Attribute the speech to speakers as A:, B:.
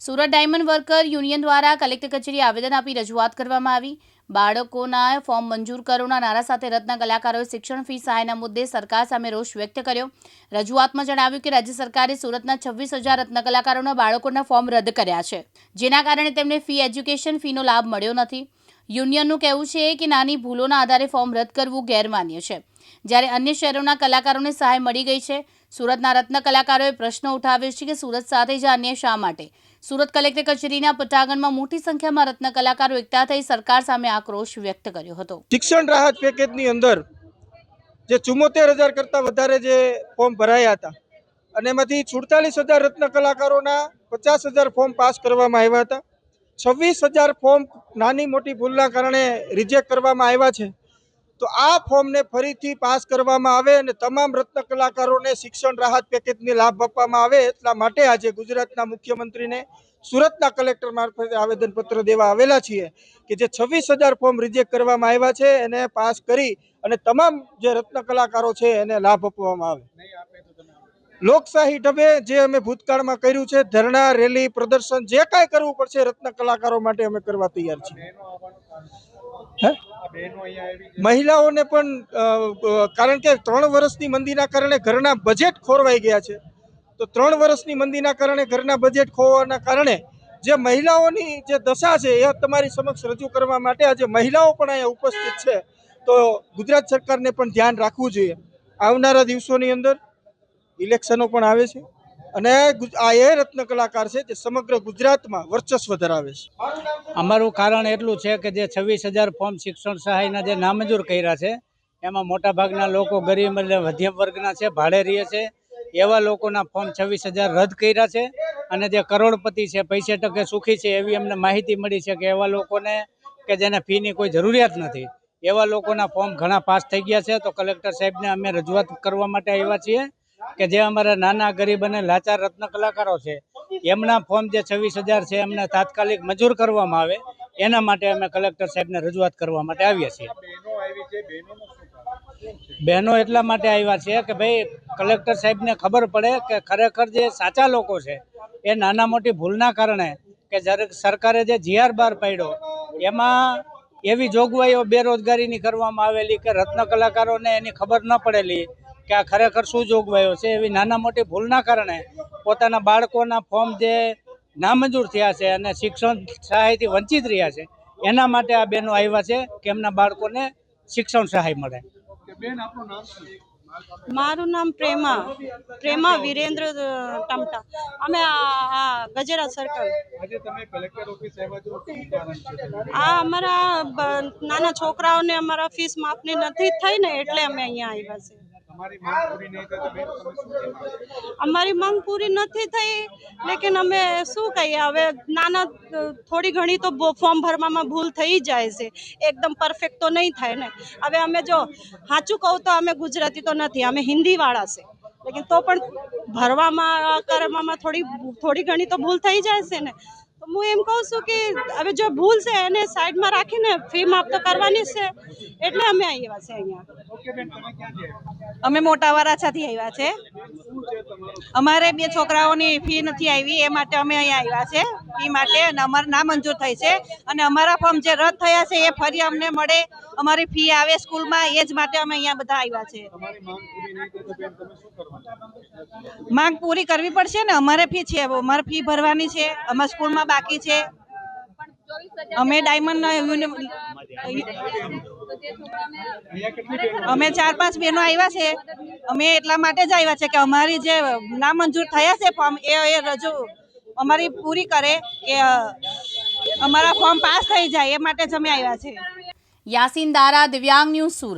A: Surat diamond worker union દ્વારા collector કચેરી આવેદન આપી રજૂઆત કરવામાં આવી. બાળકોના ફોર્મ મંજૂર કરોના નારા સાથે રત્ન કલાકારોએ શિક્ષણ ફી સહાયના મુદ્દે સરકાર સામે રોષ વ્યક્ત કર્યો. રજૂઆતમાં જણાવ્યું કે રાજ્ય સરકારે સુરતના છવ્વીસ હજાર રત્ન કલાકારોના બાળકોના ફોર્મ રદ કર્યા છે. જેના કારણે તેમને ફી એજ્યુકેશન ફીનો લાભ મળ્યો નથી. યુનિયનનું કહેવું છે કે નાની ભૂલોના આધારે ફોર્મ રદ કરવું ગેરમાન્ય છે. જ્યારે અન્ય શહેરોના કલાકારોને સહાય મળી ગઈ છે, સુરતના રત્ન કલાકારોએ પ્રશ્ન ઉઠાવ્યો છે કે સુરત સાથે જ અન્ય શા માટે? સુરત કલેક્ટર કચેરીના પટાંગણમાં મોટી સંખ્યામાં રત્ન કલાકારો એકઠા થઈ સરકાર સામે આક્રોશ વ્યક્ત કર્યો હતો.
B: શિક્ષણ રાહત પેકેજની અંદર જે ચુમ્મોતેર હજાર કરતાં વધારે જે ફોર્મ ભરાયા હતા અને એમાંથી સુડતાલીસ હજાર રત્ન કલાકારોના પચાસ હજાર ફોર્મ પાસ કરવામાં આવ્યા હતા. છવ્વીસ હજાર ફોર્મ નાની મોટી ભૂલના કારણે રિજેક્ટ કરવામાં આવ્યા છે. તો આ ફોર્મને ફરીથી પાસ કરવામાં આવે અને તમામ રત્ન કલાકારોને શિક્ષણ રાહત પેકેજની લાભ આપવામાં આવે એટલા માટે આજે ગુજરાતના મુખ્યમંત્રીને સુરતના કલેક્ટર મારફતે આવેદનપત્ર દેવા આવેલા છીએ કે જે છવ્વીસ હજાર ફોર્મ રિજેક્ટ કરવામાં આવ્યા છે, એને પાસ કરી અને તમામ જે રત્ન કલાકારો છે એને લાભ આપવામાં આવે. લોકશાહી ઢબે જે અમે ભૂતકાળમાં કર્યું છે, ધરણા, રેલી, પ્રદર્શન, જે કાંઈ કરવું પડશે રત્ન કલાકારો માટે અમે કરવા તૈયાર છીએ. હે? મહિલાઓને પણ કારણ કે ત્રણ વર્ષની મંદીના કારણે ઘરના બજેટ ખોરવાઈ ગયા છે. તો ત્રણ વર્ષની મંદીના કારણે ઘરના બજેટ ખોવાના કારણે જે મહિલાઓની જે દશા છે એ તમારી સમક્ષ રજૂ કરવા માટે આજે મહિલાઓ પણ અહીંયા ઉપસ્થિત છે. તો ગુજરાત સરકારને પણ ધ્યાન રાખવું જોઈએ. આવનારા દિવસોની અંદર ઇલેક્શનો પણ આવે છે અને આ એ રત્ન કલાકાર છે જે સમગ્ર ગુજરાતમાં વર્ચસ્વ ધરાવે છે.
C: અમારું કારણ એટલું છે કે જે છવ્વીસ હજાર ફોર્મ શિક્ષણ સહાયના જે નામંજૂર કર્યા છે, એમાં મોટાભાગના લોકો ગરીબ એટલે મધ્યમ વર્ગના છે, ભાડે રહે છે. એવા લોકોના ફોર્મ છવ્વીસ હજાર રદ કર્યા છે અને જે કરોડપતિ છે, પૈસે ટકે સુખી છે એવી અમને માહિતી મળી છે કે એવા લોકોને કે જેને ફીની કોઈ જરૂરિયાત નથી. એવા લોકોના ફોર્મ ઘણા પાસ થઈ ગયા છે. તો કલેક્ટર સાહેબને અમે રજૂઆત કરવા માટે આવ્યા છીએ. કે જે અમારા નાના ગરીબ અને લાચાર રત્ન કલાકારો છે, એમના ફોર્મ જે છવ્વીસ હજાર છે, એમને તાત્કાલિક મંજૂર કરવામાં આવે. એના માટે અમે કલેક્ટર સાહેબને રજૂઆત કરવા માટે આવ્યા છીએ. બહેનો એટલા માટે આવ્યા છે કે ભાઈ, કલેક્ટર સાહેબને ખબર પડે કે ખરેખર જે સાચા લોકો છે, એ નાના મોટી ભૂલના કારણે કે જ્યારે સરકારે જે જીઆર બાર પાડ્યો, એમાં એવી જોગવાઈઓ બેરોજગારીની કરવામાં આવેલી કે રત્ન કલાકારોને એની ખબર ન પડેલી કે આ ખરેખર શું જોગવાયો છે? એવી નાના મોટી ભૂલના કારણે પોતાના બાળકોના ફોર્મ જે નામંજૂર થયા છે અને શિક્ષણ સહાયથી વંચિત રહ્યા છે, એના માટે આ બહેનો આવ્યા છે કે એમના બાળકોને શિક્ષણ સહાય મળે.
D: મારું નામ પ્રેમા. પ્રેમા વિરેન્દ્ર ટમટા. અમે આ ગજેરા સર્કલ આ અમારા નાના છોકરાઓને અમારા ફીસ માફની નથી થઈ ને એટલે અમે અહીંયા આવ્યા છે? અમારી માંગ પૂરી નથી થઈ લેકિન અમે શું કહીએ હવે નાના થોડી ઘણી તો ફોર્મ ભરવામાં ભૂલ થઈ જાય છે. એકદમ પરફેક્ટ તો નહીં થાય ને. હવે અમે જો સાચું કહું તો અમે ગુજરાતી તો નથી, અમે હિન્દીવાળા છે. લેકિન તો પણ ભરવામાં, કરવામાં થોડી થોડી ઘણી તો ભૂલ થઈ જાય છે ને. હું એમ કહું છું કે હવે જો ભૂલ છે એને સાઈડમાં રાખીને ફી માફ તો કરવાની જ છે. એટલે અમે આવ્યા છે અહીંયા.
E: અમે મોટા વરાછાથી આવ્યા છે. અમારે બે છોકરાઓની ફી નથી આવી એ માટે અમે અહીંયા આવ્યા છે. ફી માટે અને અમારે ના મંજૂર થઈ છે. અને અમારા ફોર્મ જે રદ થયા છે એ ફરી અમને મળે. અમારી ફી આવે સ્કૂલમાં એ જ માટે અમે અહીંયા બધા આવ્યા છે. માંગ પૂરી કરવી પડશે ને? અમારે ફી છે અમારે ફી ભરવાની છે, અમારા સ્કૂલમાં બાકી છે. અમે ડાયમંડ અમે ચાર પાંચ બહેનો આવ્યા છે. અમે એટલા માટે જ આવ્યા છે કે અમારી જે નામંજૂર થયા છે ફોર્મ એ રજૂ અમારી પૂરી કરે કે અમારા ફોર્મ પાસ થઈ જાય એ માટે જ અમે આવ્યા છે.
A: યાસીન દારા, દિવ્યાંગ ન્યૂઝ સુરત.